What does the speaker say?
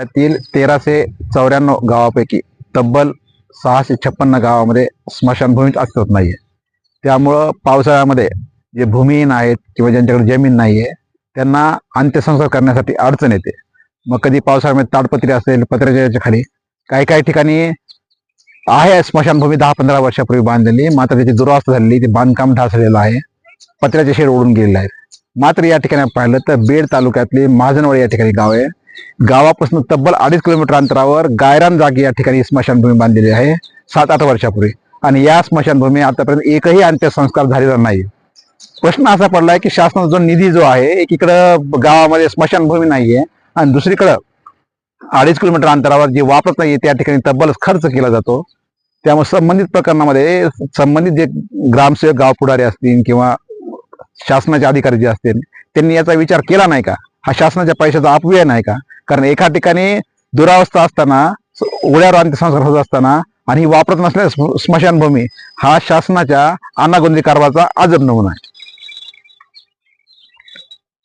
त्यातील तेराशे चौऱ्याण्णव गावापैकी तब्बल सहाशे छप्पन्न गावामध्ये स्मशानभूमीच नाही नाहीये. त्यामुळं पावसाळ्यामध्ये जे भूमिहीन आहेत किंवा ज्यांच्याकडे जमीन नाहीये त्यांना अंत्यसंस्कार करण्यासाठी अडचण येते. मग कधी पावसाळ्यामध्ये ताडपत्री असेल पत्र्याच्या खाली काही काही ठिकाणी आहे स्मशानभूमी दहा पंधरा वर्षापूर्वी बांधलेली मात्र त्याची दुरावस्था झालेली ते बांधकाम ढासळलेलं आहे पत्र्याचे शेड ओढून गेलेले आहेत. मात्र या ठिकाणी पाहिलं तर बीड तालुक्यातली महाजनवाडी या ठिकाणी गाव आहे. गावापासून तब्बल अडीच किलोमीटर अंतरावर गायरान जागी या ठिकाणी स्मशानभूमी बांधलेली आहे. सात आठ वर्षापूर्वी. आणि या स्मशानभूमी आतापर्यंत एकही अंत्यसंस्कार झालेला नाही. प्रश्न असा पडलाय की शासनाचा जो निधी जो आहे एकीकडं गावामध्ये स्मशानभूमी नाहीये आणि दुसरीकडं अडीच किलोमीटर अंतरावर जे वापरत नाहीये त्या ठिकाणी तब्बल खर्च केला जातो. त्यामुळे संबंधित प्रकरणामध्ये संबंधित जे ग्रामसेवक गाव पुढारी असतील किंवा शासनाचे अधिकारी जे असतील त्यांनी याचा विचार केला नाही का? हा शासनाच्या पैशाचा अपव्यय नाही का? कारण एका ठिकाणी दुरावस्था असताना उड्यावर अंत्यसंस्कार होत असताना आणि वापरत नसलेल्या स्म- स्मशानभूमी हा शासनाच्या अनागोंदी कारभाराचा अजब नमुना आहे.